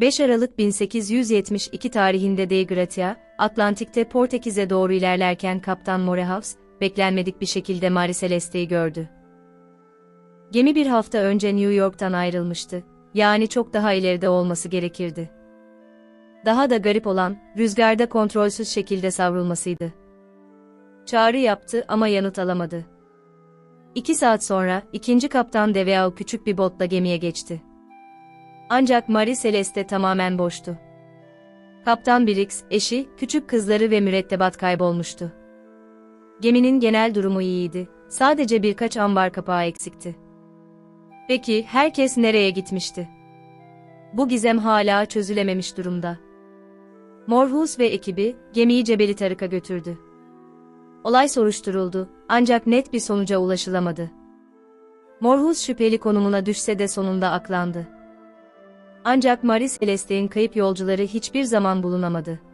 5 Aralık 1872 tarihinde De Gratia, Atlantik'te Portekiz'e doğru ilerlerken Kaptan Morehouse, beklenmedik bir şekilde Marie Celeste'yi gördü. Gemi bir hafta önce New York'tan ayrılmıştı, yani çok daha ileride olması gerekirdi. Daha da garip olan, rüzgarda kontrolsüz şekilde savrulmasıydı. Çağrı yaptı ama yanıt alamadı. İki saat sonra, ikinci kaptan Deveau küçük bir botla gemiye geçti. Ancak Marie Celeste tamamen boştu. Kaptan Briggs, eşi, küçük kızları ve mürettebat kaybolmuştu. Geminin genel durumu iyiydi, sadece birkaç ambar kapağı eksikti. Peki, herkes nereye gitmişti? Bu gizem hala çözülememiş durumda. Morhus ve ekibi, gemiyi Cebeli Tarık'a götürdü. Olay soruşturuldu, ancak net bir sonuca ulaşılamadı. Morhus şüpheli konumuna düşse de sonunda aklandı. Ancak Marie Celeste'in kayıp yolcuları hiçbir zaman bulunamadı.